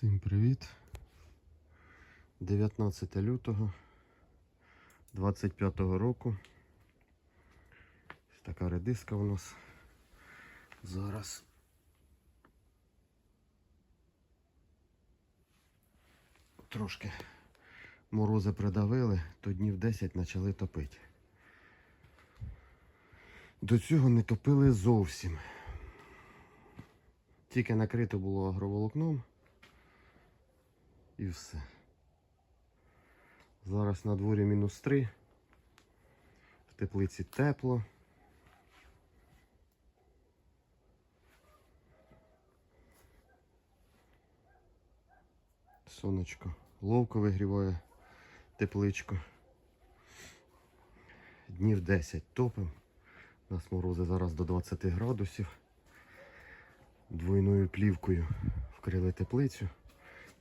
Всім привіт. 19 лютого 25 року. Ось така редиска у нас зараз. Трошки морози придавили, то днів 10 почали топити. До цього не топили зовсім. Тільки накрито було агроволокном і все. Зараз на дворі мінус 3. В теплиці тепло. Сонечко ловко вигріває тепличку. Днів 10 топим. У нас морози зараз до 20 градусів. Двойною плівкою вкрили теплицю.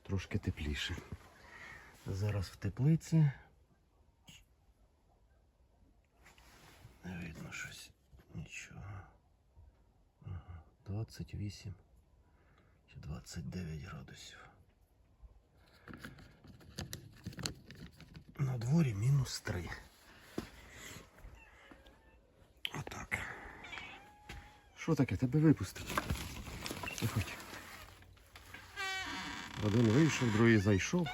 Трошки тепліше. Зараз в теплиці. Не видно щось. Нічого. Ага. 28 чи 29 градусів. На дворі мінус 3. Отак. Що таке? Тебе випустить? Виходь. Один вийшов, другий зайшов.